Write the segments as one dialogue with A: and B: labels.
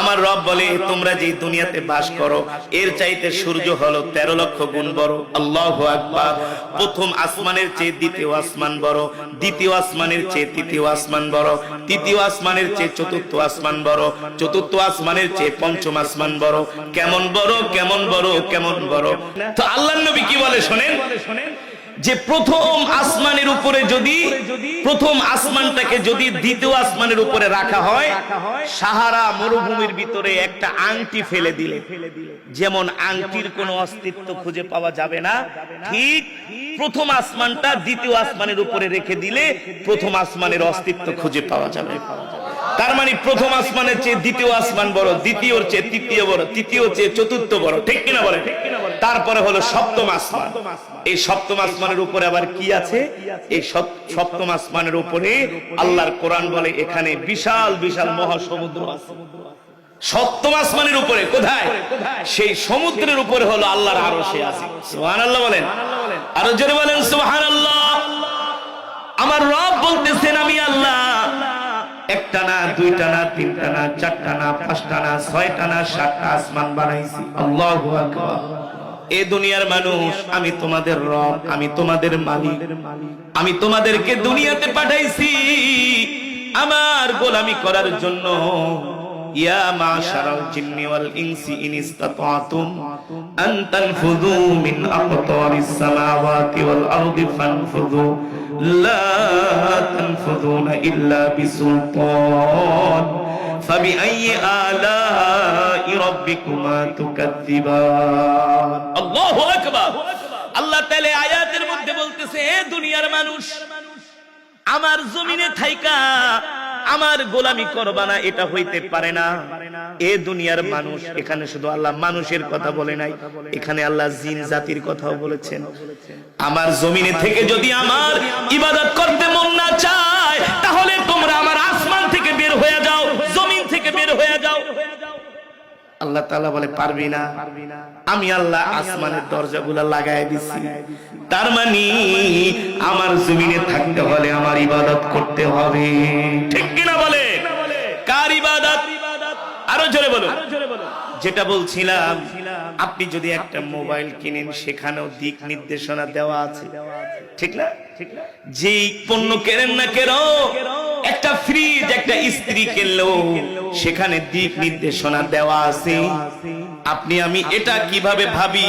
A: আমার রব বলে, তোমরা যে দুনিয়াতে বাস করো, এর চাইতে সূর্য হলো তেরো লক্ষ গুণ বড়। আল্লাহ আকবার। প্রথম আসমানের চেয়ে দ্বিতীয় আসমান বড়, দ্বিতীয় আসমানের চেয়ে তৃতীয় আসমান বড়, তৃতীয় আসমানের চেয়ে চতুর্থ আসমান বড়, চতুর্থ আসমানের চেয়ে পঞ্চম আসমান বড়। কেমন বড় কেমন বড় কেমন বড়। তো আল্লাহ নবী কি বলে শোনেন? যে প্রথম আসমানের উপরে যদি, প্রথম আসমানটাকে যদি দ্বিতীয় আসমানের উপরে রাখা হয়, সাহারা মরুভূমির ভিতরে একটা আংটি ফেলে দিলে। যেমন আংটির কোনো অস্তিত্ব খুঁজে পাওয়া যাবে না। ঠিক প্রথম আসমানটা দ্বিতীয় আসমানের উপরে রেখে দিলে প্রথম আসমানের অস্তিত্ব খুঁজে পাওয়া যাবে। তার মানে প্রথম আসমানের চেয়ে দ্বিতীয় আসমান বড়, দ্বিতীয়র চেয়ে তৃতীয় বড়, তৃতীয় চেয়ে চতুর্থ বড়, ঠিক কিনা বলে তারপরে হলো সপ্তম আসমান। এই সপ্তম আসমানের উপরে আবার কি আছে? এই সপ্তম আসমানের উপরে আল্লাহর কোরআন বলে, এখানে বিশাল বিশাল মহাসমুদ্র আছে। সপ্তম আসমানের উপরে, কোথায়? সেই সমুদ্রের উপরে হলো আল্লাহর আরও সে আছে। সুহান আল্লাহ বলেন। আরও জোরে বলেন সুহান আল্লাহ আমার রব বলতেছেন, আমি আল্লাহ একটা না দুইটা না তিনটা না চারটা না পাঁচটা না ছয়টা না সাতটা আসমান বানাইছি। আল্লাহ এ দুনিয়ার মানুষ, আমি তোমাদের রব, আমি তোমাদের মালিক। আমি তোমাদেরকে দুনিয়াতে পাঠাইছি। আমার গোলামি করার জন্য ইয়া মাশারাল জিন্নি ওয়াল ইনসি ইন ইসতাতাতুম আন তানফুযু মিন আকতারিস সামাওয়াতি ওয়াল আরদি ফানফুযু লা তানফুযুনা ইল্লা বিসুলতান فبأي آلاء ربكما تكذبان الله أكبر আল্লাহ তাআলা আয়াতের মধ্যে বলতেছে এ দুনিয়ার মানুষ আমার জমিনে থাইকা আমার গোলামি করবা না, এটা হইতে পারে না। এ দুনিয়ার মানুষ, এখানে শুধু আল্লাহ মানুষের কথা বলে নাই, এখানে আল্লাহ জিন জাতির কথাও বলেছেন। আমার জমিনে থেকে যদি আমার ইবাদত করতে মন না চায়, তাহলে তোমরা আমার আসমান থেকে বের হয়ে যাও জমিন থেকে বের হয়ে যাও আল্লাহ তাআলা বলে, পারবি না। আমি আল্লাহ আসমানের দরজাগুলো লাগাই দিছি। তার মানে আমার জমিনে থাকতে হলে আমার ইবাদত করতে হবে। ঠিক কিনা বলে? কার ইবাদত? আরও জোরে বলো যেটা বলছিলাম, আপনি যদি একটা মোবাইল কিনেন, সেখানেও দিক নির্দেশনা দেওয়া আছে। ঠিক না? ঠিক যেই পণ্য কেনেন না কেন একটা ফ্রিজ একটা স্ত্রী কিনলো সেখানে দিক নির্দেশনা দেওয়া আছে। আপনি আমি এটা কীভাবে ভাবি?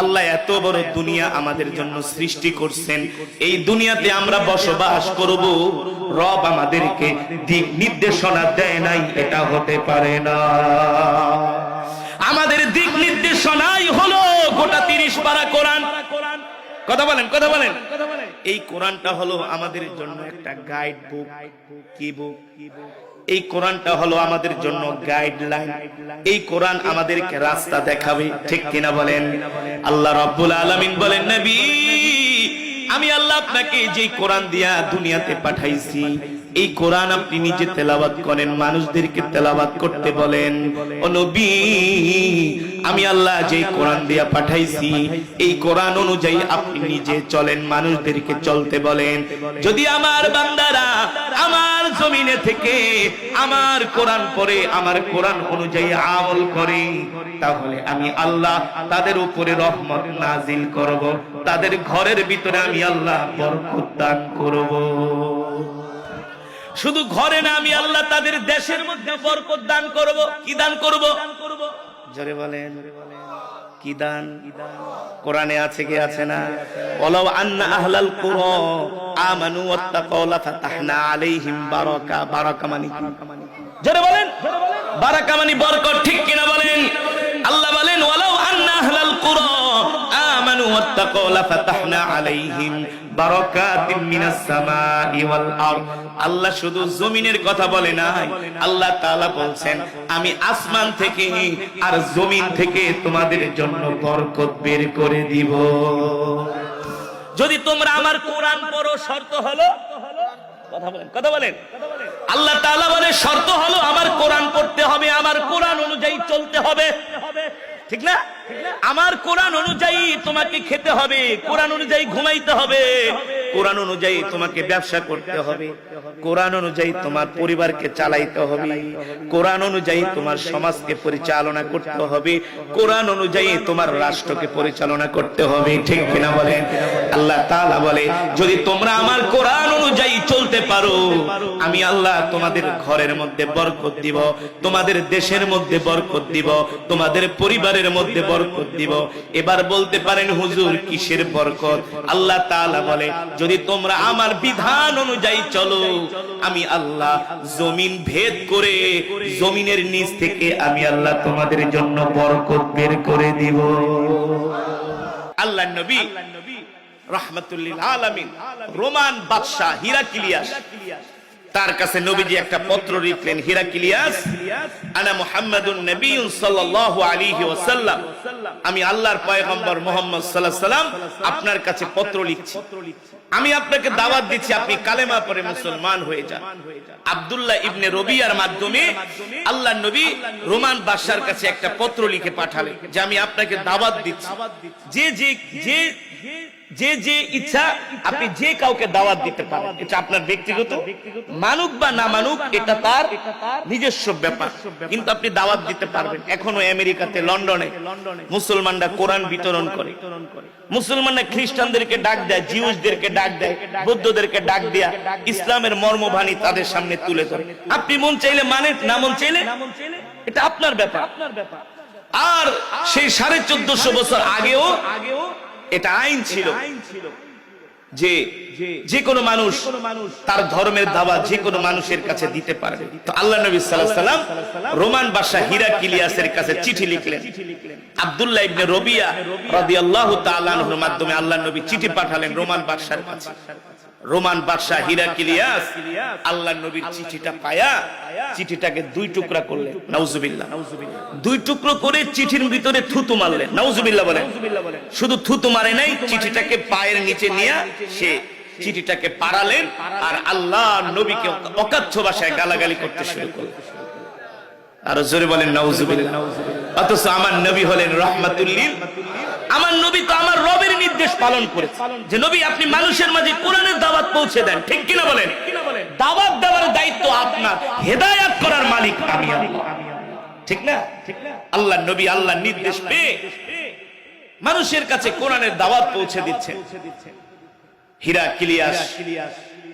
A: আল্লাহ এত বড় দুনিয়া আমাদের জন্য সৃষ্টি করছেন। এই দুনিয়াতে আমরা বসবাস করব। রব আমাদেরকে দিক নির্দেশনা দেয় নাই এটা হতে পারে না। আমাদের দিক নির্দেশনাই হলো গোটা তিরিশ পারা কোরআন। কথা বলেন কথা বলেন। এই কোরআনটা হলো আমাদের জন্য একটা গাইড বুক কি বুক এই কোরআনটা হলো আমাদের জন্য গাইডলাইন এই কোরআন আমাদেরকে রাস্তা দেখাবে, ঠিক কিনা বলেন? আল্লাহ রাব্বুল আলামিন বলেন, নবী, আমি আল্লাহ আপনাকে যে কোরআন দিয়া দুনিয়াতে পাঠাইছি এই কোরআন আপনি নিজে তেলাবাত করেন, মানুষদেরকে তেলাবাত করতে বলেন। আমি আল্লাহ যে কোরআন দিয়া পাঠাইছি, এই কোরআন অনুযায়ী আপনি নিজে চলেন, মানুষদেরকে চলতে বলেন। যদি আমার বান্দারা আমার জমিনে থেকে আমার কোরআন পড়ে, আমার কোরআন অনুযায়ী আমল করে, তাহলে আমি আল্লাহ তাদের উপরে রহমত নাজিল করব, তাদের ঘরের ভিতরে আমি আল্লাহ বরকত দান করব। শুধু ঘরে না আমি আল্লাহ তাদের দেশের মধ্যে বরকত দান করব। কি দান করব? জোরে বলেন। কি দান? কোরআনে আছে কি আছে না? ওয়ালাউ আন্না আহলাল কুরা আমানু ওয়াত্তাকাউ লাফাতাহনা আলাইহিম বারাকা। বারাকা মানে কি? জোরে বলেন। বারাকা মানে বরকত ঠিক কিনা বলেন? আল্লাহ বলেন ওয়ালাউ আন্না আহলাল কুরা আমানু ওয়াত্তাকাউ লাফাতাহনা আলাইহিম বারাকাতিন মিনাস সামাই ওয়াল আরদ। আল্লাহ শুধু জমিনের কথা বলে নাই, আল্লাহ তাআলা বলছেন, আমি আসমান থেকে আর জমিন থেকে তোমাদের জন্য বরকত বের করে দিব। যদি তোমরা আমার কোরআন পড়ো, শর্ত হলো, কথা বলেন কথা বলেন। আল্লাহ তাআলা বলে, শর্ত হলো, আমার কোরআন পড়তে হবে, আমার কোরআন অনুযায়ী চলতে হবে। ঠিক না? আমার কোরআন অনুযায়ী তোমাকে খেতে হবে কোরআন অনুযায়ী ঘুমাইতে হবে। কোরআন অনুযায়ী তোমাকে ব্যবসা করতে হবে। কোরআন অনুযায়ী তোমার পরিবারকে চালাইতে হবে। কোরআন অনুযায়ী তোমার সমাজকে পরিচালনা করতে হবে। কোরআন অনুযায়ী তোমার রাষ্ট্রকে পরিচালনা করতে হবে। ঠিক কিনা বলেন? আল্লাহ তাআলা বলে, যদি তোমরা আমার কোরআন অনুযায়ী চলতে পারো, আমি আল্লাহ তোমাদের ঘরের মধ্যে বরকত দিব, তোমাদের দেশের মধ্যে বরকত দিব, তোমাদের পরিবারের মধ্যে বরকত দিব। এবার বলতে পারেন, হুজুর, কিসের বরকত? আল্লাহ তাআলা বলে যদি তোমরা আমার বিধান অনুযায়ী চলো, আমি আল্লাহ জমিন ভেদ করে জমিনের নিচ থেকে আমি আল্লাহ তোমাদের জন্য বরকত বের করে দিব। আল্লাহ নবী রহমতুল্লিল আলমিন, রোমান বাদশাহ হিরাকিলিয়াস তার কাছে নবীজি একটা পত্র লিখলেন হিরাকিলিয়াস আনা মুহাম্মাদুন নবিয়্যুন সাল্লাল্লাহু আলাইহি ওয়াসাল্লাম। আমি আল্লাহর পয়গম্বর মুহাম্মদ সাল্লাল্লাহু সাল্লাম আপনার কাছে পত্র লিখছি। আমি আপনাকে দাওয়াত দিচ্ছি, আপনি কালেমা পড়ে মুসলমান হয়ে যান। আব্দুল্লাহ ইবনে রবিয়ার মাধ্যমে আল্লাহ নবী রোমান বাদশার কাছে একটা পত্র লিখে পাঠালেন, যে আমি আপনাকে দাওয়াত দিচ্ছি। যে যে যে যে যে ইচ্ছা, আপনি যে কাউকে দাওয়াত দিতে পারেন, এটা আপনার ব্যক্তিগত, মানুক বা না মানুক, এটা তার নিজস্ব ব্যাপার। কিন্তু আপনি দাওয়াত দিতে পারবেন। এখনও আমেরিকাতে, লন্ডনে মুসলমানরা কোরআন বিতরণ করে। মুসলমানরা খ্রিস্টানদেরকে ডাক দেয়, জিউসদেরকে ডাক দেয়, বৌদ্ধদেরকে ডাক দেয়া, ইসলামের মর্মবাণী তাদের সামনে তুলে ধরে। আপনি মন চাইলে মানে না মন চাইলে, এটা আপনার ব্যাপার। আর সেই সাড়ে চোদ্দশো বছর আগেও এটা আইন ছিল যে যে কোনো মানুষ তার ধর্মের দাবা যে কোনো মানুষের কাছে দিতে পারবে তো আল্লাহ নবী সাল্লাল্লাহু আলাইহি সাল্লাম রোমান বাদশা হিরাকিলিয়াসের কাছে চিঠি লিখলেন। আব্দুল্লাহ ইবনে রবিয়া রাদিয়াল্লাহু তাআলা আনহুর মাধ্যমে আল্লাহ নবী চিঠি পাঠালেন রোমান বাদশার কাছে। রোমান বাদশাহ হিরাকিলিয়াস আল্লাহ নবীর চিঠিটা পায়া চিঠিটাকে দুই টুকরা করলেন। নাউজুবিল্লাহ। দুই টুকরো করে চিঠির ভিতরে থুতু মারলেন। নাউজুবিল্লাহ বলেন। শুধু থুতু মারে নাই চিঠিটাকে পায়ের নিচে নিয়ে সে চিঠিটাকে পাড়ালেন আর আল্লাহ নবীকে অকাথ্য ভাষায় গালাগালি করতে শুরু করলেন। আর জোরে বলেন নাউজুবিল্লাহ। অথচ আমার নবী হলেন রহমাতুল্লিল। আমার নবী তো আমার রবের নির্দেশ পালন করেছে। যে নবী, আপনি মানুষের মাঝে কোরআনের দাওয়াত পৌঁছে দেন, ঠিক কিনা বলেন? দাওয়াত দেওয়ার দায়িত্ব আপনার, হেদায়াত করার মালিক আমি ঠিক না? আল্লাহ নবী আল্লাহ নির্দেশ পেয়ে মানুষের কাছে কোরআনের দাওয়াত পৌঁছে দিচ্ছেন। হীরা কিলিয়াস,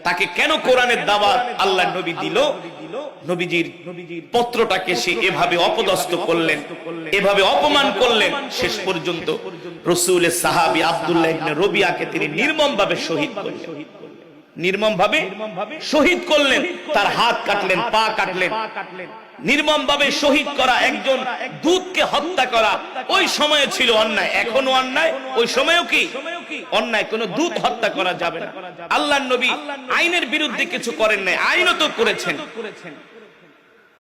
A: তাকে কেন কোরআনের দাওয়াত আল্লাহ নবী দিল? নবীজির পত্রটাকে সে এভাবে অপদস্থ করলেন, এভাবে অপমান করলেন। শেষ পর্যন্ত রসুলের সাহাবি আব্দুল্লাহ রবিয়াকে তিনি নির্মম ভাবে শহীদ করলেন। নির্মম ভাবে শহীদ করলেন, তার হাত কাটলেন, পা কাটলেন। নির্মম ভাবে শহীদ করা একজন দূতকে হত্যা করা, ওই সময়ে ছিল অন্যায়, এখনও অন্যায়, ওই সময়ও কি? অন্যায়, কোন দূত হত্যা করা যাবে না। আল্লাহ নবী আইনের বিরুদ্ধে কিছু করেন নাই আইনত করেছেন।